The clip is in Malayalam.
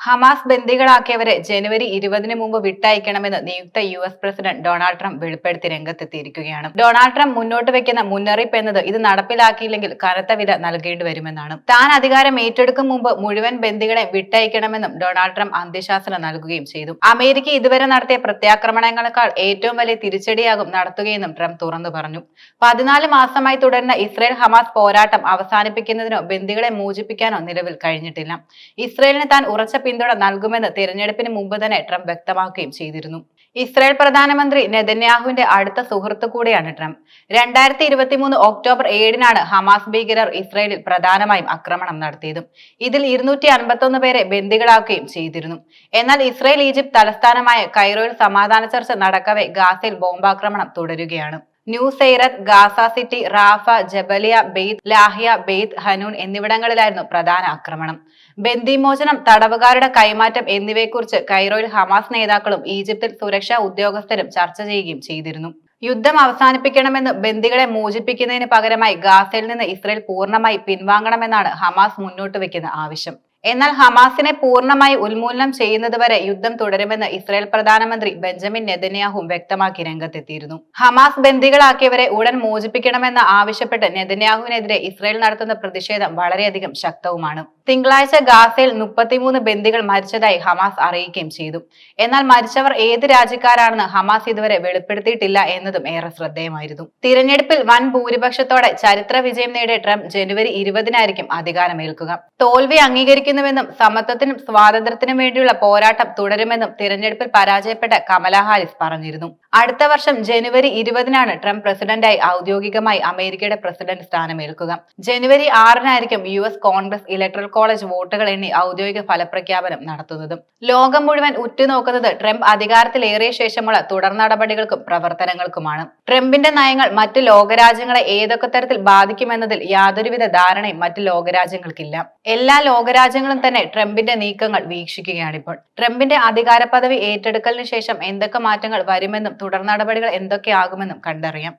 ഹമാസ് ബന്ദികളാക്കിയവരെ ജനുവരി ഇരുപതിന് മുമ്പ് വിട്ടയക്കണമെന്ന് നിയുക്ത U S president Donald Trump വെളിപ്പെടുത്തി രംഗത്തെത്തിയിരിക്കുകയാണ്. ഡൊണാൾഡ് ട്രംപ് മുന്നോട്ട് വെക്കുന്ന മുന്നറിയിപ്പ് എന്നത് ഇത് നടപ്പിലാക്കിയില്ലെങ്കിൽ കനത്ത വില നൽകേണ്ടി വരുമെന്നാണ്. താൻ അധികാരം ഏറ്റെടുക്കും മുമ്പ് മുഴുവൻ ബന്ദികളെ വിട്ടയക്കണമെന്നും ഡൊണാൾഡ് ട്രംപ് അന്ത്യശാസനം നൽകുകയും ചെയ്തു. അമേരിക്ക ഇതുവരെ നടത്തിയ പ്രത്യാക്രമണങ്ങളെക്കാൾ ഏറ്റവും വലിയ തിരിച്ചടിയാകും നടത്തുകയെന്നും ട്രംപ് തുറന്നു പറഞ്ഞു. പതിനാല് മാസമായി തുടരുന്ന ഇസ്രയേൽ ഹമാസ് പോരാട്ടം അവസാനിപ്പിക്കുന്നതിനോ ബന്ദികളെ മോചിപ്പിക്കാനോ നിലവിൽ കഴിഞ്ഞിട്ടില്ല. ഇസ്രയേലിന് താൻ ഉറച്ച പിന്തുണ നൽകുമെന്ന് തിരഞ്ഞെടുപ്പിന് മുമ്പ് തന്നെ ട്രംപ് വ്യക്തമാക്കുകയും ചെയ്തിരുന്നു. ഇസ്രായേൽ പ്രധാനമന്ത്രി നെതന്യാഹുവിന്റെ അടുത്ത സുഹൃത്തു കൂടിയാണ് ട്രംപ്. രണ്ടായിരത്തി ഇരുപത്തി മൂന്ന് ഒക്ടോബർ ഏഴിനാണ് ഹമാസ് ഭീകരർ ഇസ്രായേലിൽ പ്രധാനമായും ആക്രമണം നടത്തിയത്. ഇതിൽ ഇരുന്നൂറ്റി അൻപത്തൊന്ന് പേരെ ബന്ദികളാക്കുകയും ചെയ്തിരുന്നു. എന്നാൽ ഇസ്രായേൽ ഈജിപ്ത് തലസ്ഥാനമായ കൈറോയിൽ സമാധാന ചർച്ച നടക്കവേ ഗാസയിൽ ബോംബാക്രമണം തുടരുകയാണ്. Nuseirat Gaza city Rafah Jabalia Beit Lahia Beit Hanoun എന്നിവിടങ്ങളിലായിരുന്നു പ്രധാന ആക്രമണം. ബന്ദിമോചനം തടവുകാരുടെ കൈമാറ്റം എന്നിവയെക്കുറിച്ച് കൈറോയിൽ ഹമാസ് നേതാക്കളും ഈജിപ്തിൽ സുരക്ഷാ ഉദ്യോഗസ്ഥരും ചർച്ച ചെയ്യുകയും ചെയ്തിരുന്നു. യുദ്ധം അവസാനിപ്പിക്കണമെന്ന് ബന്ദികളെ മോചിപ്പിക്കുന്നതിന് പകരമായി ഗാസയിൽ നിന്ന് ഇസ്രയേൽ പൂർണമായി പിൻവാങ്ങണമെന്നാണ് ഹമാസ് മുന്നോട്ട് വെക്കുന്ന ആവശ്യം. എന്നാൽ ഹമാസിനെ പൂർണമായി ഉന്മൂലനം ചെയ്യുന്നതുവരെ യുദ്ധം തുടരുമെന്ന് ഇസ്രായേൽ പ്രധാനമന്ത്രി ബെഞ്ചമിൻ നെതന്യാഹും വ്യക്തമാക്കി രംഗത്തെത്തിയിരുന്നു. ഹമാസ് ബന്ദികളാക്കിയവരെ ഉടൻ മോചിപ്പിക്കണമെന്ന് ആവശ്യപ്പെട്ട് നെതന്യാഹുവിനെതിരെ ഇസ്രായേൽ നടത്തുന്ന പ്രതിഷേധം വളരെയധികം ശക്തവുമാണ്. തിങ്കളാഴ്ച ഗാസയിൽ മുപ്പത്തിമൂന്ന് ബന്ദികൾ മരിച്ചതായി ഹമാസ് അറിയിക്കുകയും ചെയ്തു. എന്നാൽ മരിച്ചവർ ഏത് രാജ്യക്കാരാണെന്ന് ഹമാസ് ഇതുവരെ വെളിപ്പെടുത്തിയിട്ടില്ല എന്നതും ഏറെ ശ്രദ്ധേയമായിരുന്നു. തിരഞ്ഞെടുപ്പിൽ വൻ ഭൂരിപക്ഷത്തോടെ ചരിത്ര വിജയം നേടിയ ട്രംപ് ജനുവരി ഇരുപതിനായിരിക്കും അധികാരമേൽക്കുക. തോൽവി അംഗീകരിക്കുന്നുവെന്നും സമത്വത്തിനും സ്വാതന്ത്ര്യത്തിനും വേണ്ടിയുള്ള പോരാട്ടം തുടരുമെന്നും തിരഞ്ഞെടുപ്പിൽ പരാജയപ്പെട്ട കമല ഹാരിസ് പറഞ്ഞിരുന്നു. അടുത്ത വർഷം ജനുവരി ഇരുപതിനാണ് ട്രംപ് പ്രസിഡന്റായി ഔദ്യോഗികമായി അമേരിക്കയുടെ പ്രസിഡന്റ് സ്ഥാനമേൽക്കുക. ജനുവരി ആറിനായിരിക്കും U S Congress electoral college വോട്ടുകൾ എണ്ണി ഔദ്യോഗിക ഫലപ്രഖ്യാപനം നടത്തുന്നതും. ലോകം മുഴുവൻ ഉറ്റുനോക്കുന്നത് ട്രംപ് അധികാരത്തിലേറിയ ശേഷമുള്ള തുടർ നടപടികൾക്കും പ്രവർത്തനങ്ങൾക്കുമാണ്. ട്രംപിന്റെ നയങ്ങൾ മറ്റ് ലോകരാജ്യങ്ങളെ ഏതൊക്കെ തരത്തിൽ ബാധിക്കുമെന്നതിൽ യാതൊരുവിധ ധാരണയും മറ്റ് ലോകരാജ്യങ്ങൾക്കില്ല. എല്ലാ ലോകരാജ്യങ്ങളും തന്നെ ട്രംപിന്റെ നീക്കങ്ങൾ വീക്ഷിക്കുകയാണ് ഇപ്പോൾ ട്രംപിന്റെ അധികാര പദവി ഏറ്റെടുക്കലിന് ശേഷം എന്തൊക്കെ മാറ്റങ്ങൾ വരുമെന്നും തുടർ നടപടികൾ എന്തൊക്കെയാകുമെന്നും കണ്ടറിയാം.